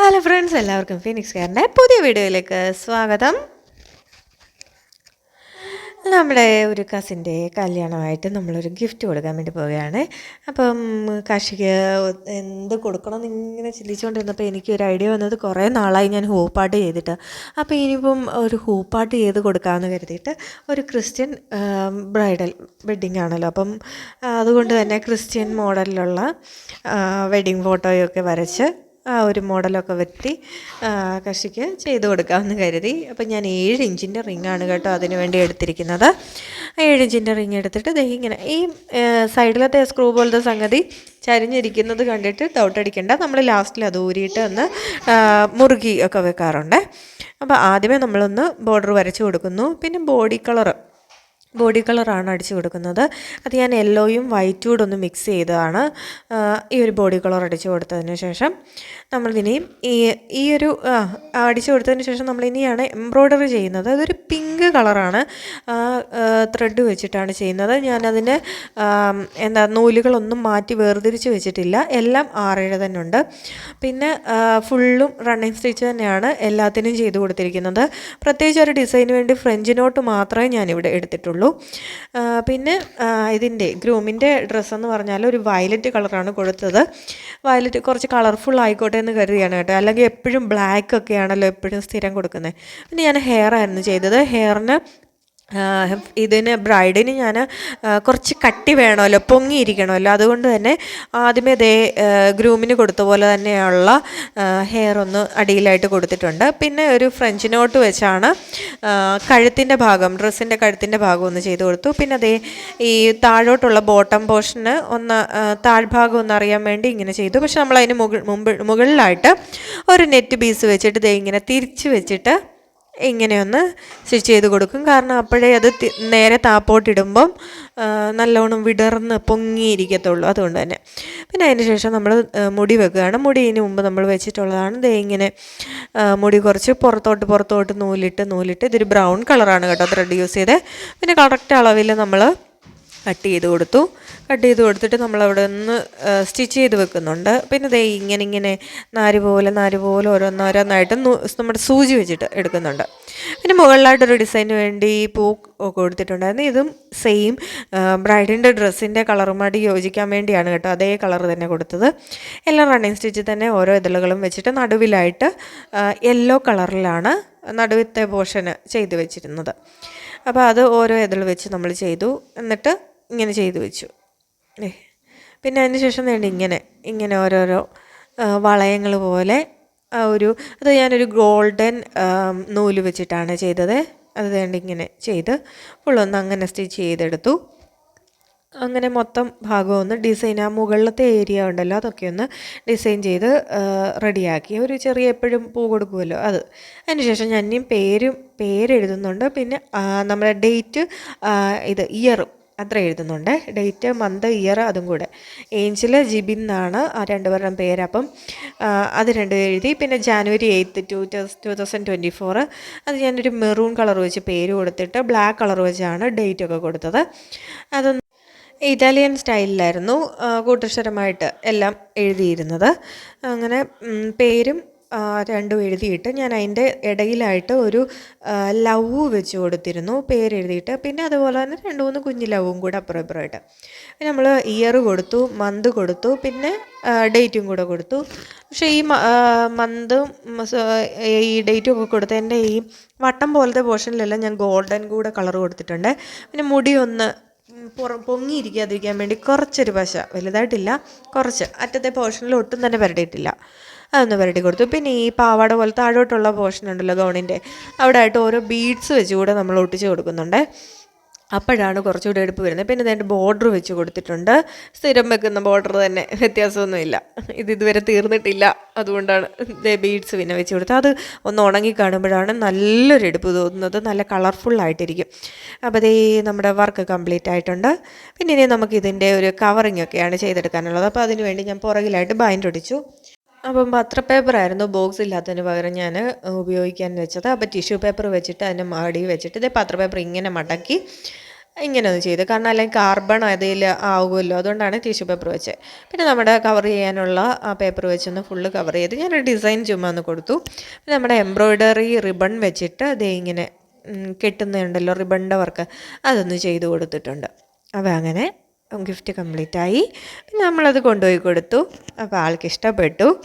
Hello friends എല്ലാവർക്കും Phoenix കെയറിന്റെ പുതിയ വീഡിയോയിലേക്ക് സ്വാഗതം. നമ്മുടെ ഒരു കസിന്റെ കല്യാണമായിട്ട് നമ്മളൊരു ഗിഫ്റ്റ് കൊടുക്കാൻ വേണ്ടി പോവുകയാണ്. അപ്പം കാർഷിക എന്ത് കൊടുക്കണമെന്ന് ഇങ്ങനെ ചിന്തിച്ചുകൊണ്ടിരുന്നപ്പോൾ എനിക്കൊരു ഐഡിയ വന്നത് കുറേ നാളായി ഞാൻ ഹൂപ്പാട്ട് ചെയ്തിട്ട്. അപ്പോൾ ഇനിയിപ്പം ഒരു ഹൂപ്പാട്ട് ചെയ്ത് കൊടുക്കാമെന്ന് കരുതിയിട്ട് ഒരു ക്രിസ്ത്യൻ ബ്രൈഡൽ വെഡ്ഡിങ് ആണല്ലോ. അപ്പം അതുകൊണ്ട് തന്നെ ക്രിസ്ത്യൻ മോഡലിലുള്ള വെഡ്ഡിങ് ഫോട്ടോയൊക്കെ വരച്ച് ആ ഒരു മോഡലൊക്കെ വരുത്തി ആ, കഷിക്ക് ചെയ്ത് കൊടുക്കാമെന്ന് കരുതി. അപ്പം ഞാൻ ഏഴ് ഇഞ്ചിന്റെ റിങ്ങാണ് കേട്ടോ അതിന് വേണ്ടി എടുത്തിരിക്കുന്നത്. ഏഴ് ഇഞ്ചിന്റെ റിങ് എടുത്തിട്ട് ദേ ഇങ്ങനെ ഈ സൈഡിലത്തെ സ്ക്രൂ പോലത്തെ സംഗതി ചരിഞ്ഞിരിക്കുന്നത് കണ്ടിട്ട് ഡൗട്ട് നമ്മൾ ലാസ്റ്റിൽ അത് ഊരിയിട്ട് ഒന്ന് മുറുകി ഒക്കെ വെക്കാറുണ്ട്. അപ്പോൾ ആദ്യമേ നമ്മളൊന്ന് ബോർഡർ വരച്ച് കൊടുക്കുന്നു. പിന്നെ ബോഡി കളറ് ബോഡി കളറാണ് അടിച്ചു കൊടുക്കുന്നത്. അത് ഞാൻ യെല്ലോയും വൈറ്റും കൂടെ ഒന്ന് മിക്സ് ചെയ്തതാണ്. ഈ ഒരു ബോഡി കളർ അടിച്ചു കൊടുത്തതിന് ശേഷം നമ്മളിനിയും ഈ ഈ ഒരു അടിച്ചു കൊടുത്തതിന് ശേഷം നമ്മളിനിയാണ് എംബ്രോയ്ഡറി ചെയ്യുന്നത്. അതൊരു പിങ്ക് കളറാണ്. ത്രെഡ് വെച്ചിട്ടാണ് ചെയ്യുന്നത്. ഞാനതിന് എന്താ നൂലുകളൊന്നും മാറ്റി വേർതിരിച്ച് വെച്ചിട്ടില്ല. എല്ലാം ആറേഴ് തന്നെ ഉണ്ട്. പിന്നെ ഫുള്ളും റണ്ണിങ് സ്റ്റിച്ച് തന്നെയാണ് എല്ലാത്തിനും ചെയ്ത് കൊടുത്തിരിക്കുന്നത്. പ്രത്യേകിച്ച് ഒരു ഡിസൈന് വേണ്ടി ഫ്രഞ്ച് നോട്ട് മാത്രമേ ഞാനിവിടെ എടുത്തിട്ടുള്ളൂ. ആ, പിന്നെ ഇതിന്റെ ഗ്രൂമിന്റെ ഡ്രസ്സെന്ന് പറഞ്ഞാൽ ഒരു വയലറ്റ് കളറാണ് കൊടുത്തത്. വയലറ്റ് കുറച്ച് കളർഫുൾ ആയിക്കോട്ടെ എന്ന് കരുതിയാണ് കേട്ടോ. അല്ലെങ്കിൽ എപ്പോഴും ബ്ലാക്ക് ഒക്കെയാണല്ലോ എപ്പോഴും സ്ഥിരം കൊടുക്കുന്നത്. പിന്നെ ഞാൻ ഹെയർ ആയിരുന്നു ചെയ്തത്. ഹെയറിന് ഇതിന് ബ്രൈഡിന് ഞാൻ കുറച്ച് കട്ടി വേണമല്ലോ പൊങ്ങിയിരിക്കണമല്ലോ. അതുകൊണ്ട് തന്നെ ആദ്യമേ ദേ ഗ്രൂമിന് കൊടുത്ത പോലെ തന്നെയുള്ള ഹെയർ ഒന്ന് അടിയിലായിട്ട് കൊടുത്തിട്ടുണ്ട്. പിന്നെ ഒരു ഫ്രഞ്ച് നോട്ട് വെച്ചാണ് കഴുത്തിന്റെ ഭാഗം ഡ്രസ്സിന്റെ കഴുത്തിന്റെ ഭാഗം ഒന്ന് ചെയ്ത് കൊടുത്തു. പിന്നെ അതേ ഈ താഴോട്ടുള്ള ബോട്ടം പോർഷന് ഒന്ന് താഴ്ഭാഗം ഒന്ന് അറിയാൻ വേണ്ടി ഇങ്ങനെ ചെയ്തു. പക്ഷെ നമ്മൾ അതിന് മുകൾ മുമ്പ് മുകളിലായിട്ട് ഒരു നെറ്റ് പീസ് വെച്ചിട്ട് ദേ ഇങ്ങനെ തിരിച്ച് വെച്ചിട്ട് ഇങ്ങനെയൊന്ന് സ്റ്റിച്ച് ചെയ്ത് കൊടുക്കും. കാരണം അപ്പോഴേ അത് നേരെ താപ്പോട്ടിടുമ്പം നല്ലോണം വിടർന്ന് പൊങ്ങിയിരിക്കത്തുള്ളൂ. അതുകൊണ്ട് തന്നെ. പിന്നെ അതിന് ശേഷം നമ്മൾ മുടി വെക്കുകയാണ്. മുടി ഇതിന് മുമ്പ് നമ്മൾ വെച്ചിട്ടുള്ളതാണ്. ദേ ഇങ്ങനെ മുടി കുറച്ച് പുറത്തോട്ട് പുറത്തോട്ട് നൂലിട്ട് നൂലിട്ട് ഇതൊരു ബ്രൗൺ കളറാണ് കേട്ടോ. ത്രെഡ് യൂസ് ചെയ്ത്. പിന്നെ കറക്റ്റ് അളവിൽ നമ്മൾ കട്ട് ചെയ്ത് കൊടുത്തു. കട്ട് ചെയ്ത് കൊടുത്തിട്ട് നമ്മൾ അവിടെ നിന്ന് സ്റ്റിച്ച് ചെയ്ത് വെക്കുന്നുണ്ട്. പിന്നെ ദേ ഇങ്ങനെ ഇങ്ങനെ നാര് പോലെ നാര് പോലെ ഓരോന്നോരോന്നായിട്ട് നമ്മുടെ സൂചി വെച്ചിട്ട് എടുക്കുന്നുണ്ട്. പിന്നെ മുകളിലായിട്ടൊരു ഡിസൈന് വേണ്ടി പൂ ഒക്കെ കൊടുത്തിട്ടുണ്ടായിരുന്നു ഇതും സെയിം ബ്രൈഡിന്റെ ഡ്രസ്സിന്റെ കളറുമായിട്ട് യോജിക്കാൻ വേണ്ടിയാണ് കേട്ടോ അതേ കളർ തന്നെ കൊടുത്തത്. എല്ലാം റണ്ണിങ് സ്റ്റിച്ചിൽ തന്നെ ഓരോ ഇതളുകളും വെച്ചിട്ട് നടുവിലായിട്ട് യെല്ലോ കളറിലാണ് നടുവിത്തെ പോർഷന് ചെയ്തു വെച്ചിരുന്നത്. അപ്പോൾ അത് ഓരോ ഇതൾ വെച്ച് നമ്മൾ ചെയ്തു. എന്നിട്ട് ഇങ്ങനെ ചെയ്തു വെച്ചു. ഏ. പിന്നെ അതിന് ശേഷം വേണ്ട ഇങ്ങനെ ഇങ്ങനെ ഓരോരോ വളയങ്ങൾ പോലെ ഒരു അത് ഞാനൊരു ഗോൾഡൻ നൂൽ വെച്ചിട്ടാണ് ചെയ്തത്. അത് വേണ്ട ഇങ്ങനെ ചെയ്ത് ഫുള്ളൊന്ന് അങ്ങനെ സ്റ്റിച്ച് ചെയ്തെടുത്തു. അങ്ങനെ മൊത്തം ഭാഗം ഒന്ന് ഡിസൈൻ ആ മുകളിലത്തെ ഏരിയ ഉണ്ടല്ലോ അതൊക്കെ ഒന്ന് ഡിസൈൻ ചെയ്ത് റെഡിയാക്കി. ഒരു ചെറിയ എപ്പോഴും പൂ കൊടുക്കുമല്ലോ അത്. അതിനുശേഷം ഇനിയും പേരും പേരെഴുതുന്നുണ്ട്. പിന്നെ നമ്മുടെ ഡേറ്റ് ഇത് ഇയറും. അത്ര എഴുതുന്നുണ്ട്. ഡേറ്റ് മന്ത് ഇയർ അതും കൂടെ. ഏഞ്ചൽ ജിബിൻ എന്നാണ് ആ രണ്ടുപേരുടെ പേര്. അപ്പം അത് രണ്ടും എഴുതി. പിന്നെ January eighth two two thousand twenty four അത് ഞാനൊരു മെറൂൺ കളർ വെച്ച് പേര് കൊടുത്തിട്ട് ബ്ലാക്ക് കളർ വെച്ചാണ് ഡേറ്റ് ഒക്കെ കൊടുത്തത്. അതൊന്ന് ഇറ്റാലിയൻ സ്റ്റൈലിലായിരുന്നു കൂട്ടക്ഷരമായിട്ട് എല്ലാം എഴുതിയിരുന്നത്. അങ്ങനെ പേരും രണ്ടും എഴുതിയിട്ട് ഞാൻ അതിന്റെ ഇടയിലായിട്ട് ഒരു ലവ് വെച്ച് കൊടുത്തിരുന്നു. പേരെഴുതിയിട്ട് പിന്നെ അതുപോലെ തന്നെ രണ്ട് മൂന്ന് കുഞ്ഞു ലവും കൂടെ അപ്പുറം ഇപ്പുറമായിട്ട് നമ്മൾ ഇയർ കൊടുത്തു മന്ത് കൊടുത്തു പിന്നെ ഡേറ്റും കൂടെ കൊടുത്തു. പക്ഷേ ഈ മന്തും ഈ ഡേറ്റും ഒക്കെ കൊടുത്തതിന്റെ ഈ വട്ടം പോലത്തെ പോർഷനിലെല്ലാം ഞാൻ ഗോൾഡൻ കൂടെ കളർ കൊടുത്തിട്ടുണ്ട്. പിന്നെ മുടി ഒന്ന് പുറം പൊങ്ങിയിരിക്കാതിരിക്കാൻ വേണ്ടി കുറച്ചൊരു പശ വലുതായിട്ടില്ല കുറച്ച്. അറ്റത്തെ പോർഷനിൽ ഒട്ടും തന്നെ പരട്ടിയിട്ടില്ല അതൊന്ന് പുരട്ടി കൊടുത്തു. പിന്നെ ഈ പാവാട പോലെ താഴോട്ടുള്ള പോർഷൻ ഉണ്ടല്ലോ ഗൗണിന്റെ അവിടെ ആയിട്ട് ഓരോ ബീഡ്സ് വെച്ച് കൂടെ നമ്മൾ ഒട്ടിച്ച് കൊടുക്കുന്നുണ്ട്. അപ്പോഴാണ് കുറച്ചുകൂടി എടുപ്പ് വരുന്നത്. പിന്നെ ഇതിന്റെ ബോർഡർ വെച്ച് കൊടുത്തിട്ടുണ്ട്. സ്ഥിരം വെക്കുന്ന ബോർഡർ തന്നെ. വ്യത്യാസമൊന്നുമില്ല. ഇത് ഇതുവരെ തീർന്നിട്ടില്ല. അതുകൊണ്ടാണ് ഇതേ ബീഡ്സ് പിന്നെ വെച്ച് കൊടുത്തത്. അത് ഒന്ന് ഉണങ്ങി കാണുമ്പോഴാണ് നല്ലൊരു എടുപ്പ് തോന്നുന്നത്. നല്ല കളർഫുള്ളായിട്ടിരിക്കും അപ്പോൾ അതേ നമ്മുടെ വർക്ക് കംപ്ലീറ്റ് ആയിട്ടുണ്ട്. പിന്നെ ഇനി നമുക്ക് ഇതിന്റെ ഒരു കവറിങ് ഒക്കെയാണ് ചെയ്തെടുക്കാനുള്ളത്. അപ്പോൾ അതിനുവേണ്ടി ഞാൻ പുറകിലായിട്ട് ബൈൻഡ് ഒടിച്ചു. അപ്പം പത്ര പേപ്പറായിരുന്നു ബോക്സ് ഇല്ലാത്തതിന് പകരം ഞാൻ ഉപയോഗിക്കാൻ വെച്ചത്. അപ്പോൾ ടിഷ്യൂ പേപ്പർ വെച്ചിട്ട് അതിന്റെ മാടി വെച്ചിട്ട് ഇതേ പത്ര പേപ്പർ ഇങ്ങനെ മടക്കി ഇങ്ങനെ ഒന്ന് ചെയ്ത്. കാരണം അല്ലെങ്കിൽ കാർബൺ അതിൽ ആവുമല്ലോ. അതുകൊണ്ടാണ് ടിഷ്യൂ പേപ്പർ വെച്ചത്. പിന്നെ നമ്മുടെ കവർ ചെയ്യാനുള്ള ആ പേപ്പർ വെച്ചൊന്ന് ഫുള്ള് കവർ ചെയ്ത് ഞാനൊരു ഡിസൈൻ ചുമ്മാ ഒന്ന് കൊടുത്തു. പിന്നെ നമ്മുടെ എംബ്രോയ്ഡറി റിബൺ വെച്ചിട്ട് അതേ ഇങ്ങനെ കെട്ടുന്നുണ്ടല്ലോ റിബണിന്റെ വർക്ക്. അതൊന്ന് ചെയ്ത് കൊടുത്തിട്ടുണ്ട്. അപ്പോൾ അങ്ങനെ ഗിഫ്റ്റ് കംപ്ലീറ്റ് ആയി പിന്നെ നമ്മളത് കൊണ്ടുപോയി കൊടുത്തു. അപ്പോൾ ആൾക്ക് ഇഷ്ടപ്പെട്ടു.